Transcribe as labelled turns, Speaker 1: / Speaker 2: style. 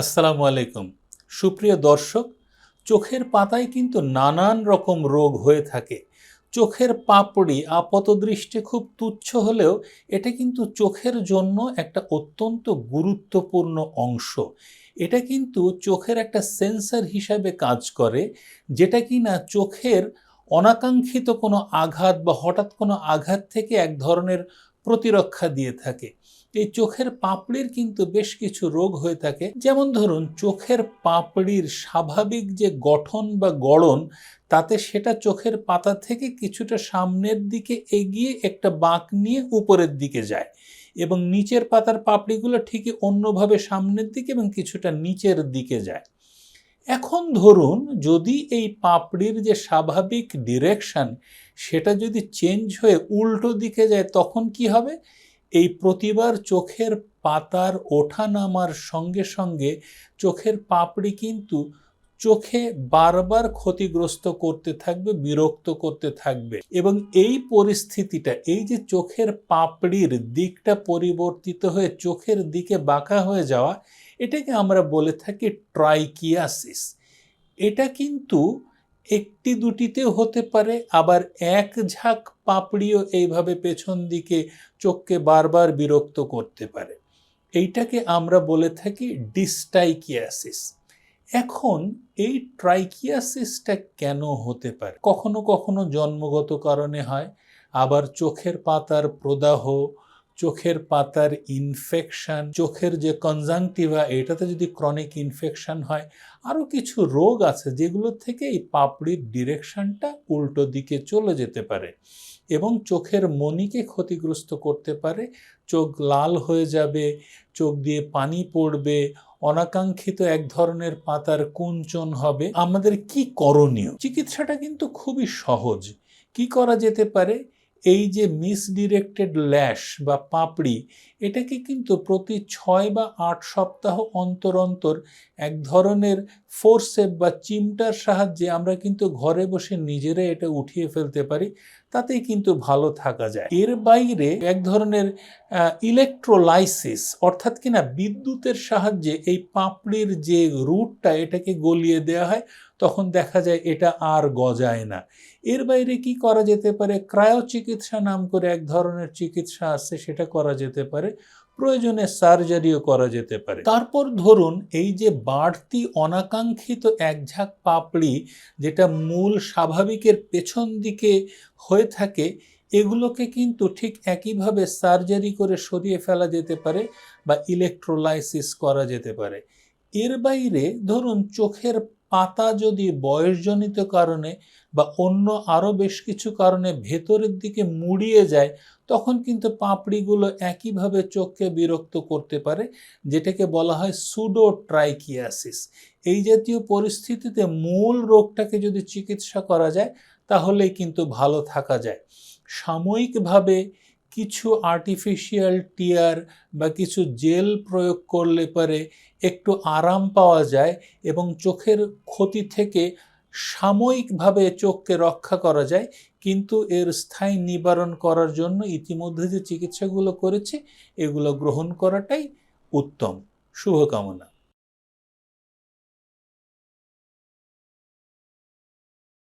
Speaker 1: আসসালামু আলাইকুম। সুপ্রিয় দর্শক, চোখের পাতায় কিন্তু নানান রকম রোগ হয়ে থাকে। চোখের পাপড়ি আপাতদৃষ্টি খুব তুচ্ছ হলেও এটা কিন্তু চোখের জন্য একটা অত্যন্ত গুরুত্বপূর্ণ অংশ। এটা কিন্তু চোখের একটা সেন্সর হিসাবে কাজ করে, যেটা কি না চোখের অনাকাঙ্ক্ষিত কোনো আঘাত বা হঠাৎ কোনো আঘাত থেকে এক ধরনের প্রতিরক্ষা দিয়ে থাকে। এই চোখের পাপড়ির কিন্তু বেশ কিছু রোগ হয়ে থাকে। যেমন ধরুন, চোখের পাপড়ির স্বাভাবিক যে গঠন বা গড়ন, তাতে সেটা চোখের পাতা থেকে কিছুটা সামনের দিকে এগিয়ে একটা বাঁক নিয়ে উপরের দিকে যায় এবং নিচের পাতার পাপড়িগুলো ঠিকই অন্যভাবে সামনের দিকে এবং কিছুটা নিচের দিকে যায়। এখন ধরুন, যদি এই পাপড়ির যে স্বাভাবিক ডিরেকশন, সেটা যদি চেঞ্জ হয়ে উল্টো দিকে যায়, তখন কি হবে? এই প্রতিবার চোখের পাতার ওঠা নামার সঙ্গে সঙ্গে চোখের পাপড়ি কিন্তু চোখে বারবার ক্ষতিগ্রস্ত করতে থাকবে, বিরক্ত করতে থাকবে। এবং এই পরিস্থিতিটা, এই যে চোখের পাপড়ির দিকটা পরিবর্তিত হয়ে চোখের দিকে বাঁকা হয়ে যাওয়া, এটাকে আমরা বলে থাকি ট্রাইকিয়াসিস। এটা কিন্তু একটি দুটিতে হতে পারে, আবার এক ঝাঁক পাপড়িও এইভাবে পেছন দিকে চোখকে বারবার বিরক্ত করতে পারে। এইটাকে আমরা বলে থাকি ডিস্টাইকিয়াসিস এখন এই ট্রাইকিয়াসিসটা কেন হতে পারে? কখনো কখনো জন্মগত কারণে হয়, আবার চোখের পাতার প্রদাহ চোখের পাতার ইনফেকশন চোখের যে কনজাংটিভা এটাতে যদি ক্রনিক ইনফেকশন হয় আরও কিছু রোগ আছে যেগুলো থেকে এই পাপড়ির ডিরেকশনটা উল্টো দিকে চলে যেতে পারে এবং চোখের মনিকে ক্ষতিগ্রস্ত করতে পারে। চোখ লাল হয়ে যাবে, চোখ দিয়ে পানি পড়বে, অনাকাঙ্ক্ষিত এক ধরনের পাতার কুঞ্চন হবে। আমাদের কি করণীয়? চিকিৎসাটা কিন্তু খুবই সহজ। কি করা যেতে পারে? এই যে মিসডিরেক্টেড ল্যাশ বা পাপড়ি, এটাকে কিন্তু প্রতি ছয় বা আট সপ্তাহ অন্তর অন্তর এক ধরনের ফোর্সেপ বা চিমটার সাহায্যে আমরা কিন্তু ঘরে বসে নিজেরাই এটা উঠিয়ে ফেলতে পারি, তাতেই কিন্তু ভালো থাকা যায়। এর বাইরে এক ধরনের ইলেকট্রোলাইসিস অর্থাৎ কিনা বিদ্যুতের সাহায্যে এই পাপড়ির যে রুটটা এটাকে গলিয়ে দেওয়া হয়, তখন দেখা যায় এটা আর গজায় না। এর বাইরে কি করা যেতে পারে? ক্রায়ো চিকিৎসা নাম করে এক ধরনের চিকিৎসা আছে, সেটা করা যেতে পারে। প্রয়োজনে সার্জারিও করা যেতে পারে। তারপর ধরুন এই যে বাড়তি অনাকাঙ্ক্ষিত একঝাঁক পাপড়ি যেটা মূল স্বাভাবিকের পেছন দিকে হয়ে থাকে, এগুলোকে কিন্তু ঠিক একইভাবে সার্জারি করে সরিয়ে ফেলা যেতে পারে বা ইলেকট্রোলাইসিস করা যেতে পারে। এর বাইরে ধরুন চোখের পাতা যদি বয়সজনিত কারণে বা অন্য আরও বেশ কিছু কারণে ভেতরের দিকে মুড়িয়ে যায়, তখন কিন্তু পাপড়িগুলো একইভাবে চোখকে বিরক্ত করতে পারে, যেটাকে বলা হয় সুডো ট্রাইকিয়াসিস এই জাতীয় পরিস্থিতিতে মূল রোগটাকে যদি চিকিৎসা করা যায়, তাহলেই কিন্তু ভালো থাকা যায়। সাময়িকভাবে কিছু আর্টিফিশিয়াল টিয়ার বা কিছু জেল প্রয়োগ করলে পরে একটু আরাম পাওয়া যায় এবং চোখের ক্ষতি থেকে সাময়িকভাবে চোখকে রক্ষা করা যায়। কিন্তু এর স্থায়ী নিবারণ করার জন্য ইতিমধ্যে যে চিকিৎসাগুলো করেছে, এগুলো গ্রহণ করাটাই উত্তম। শুভকামনা।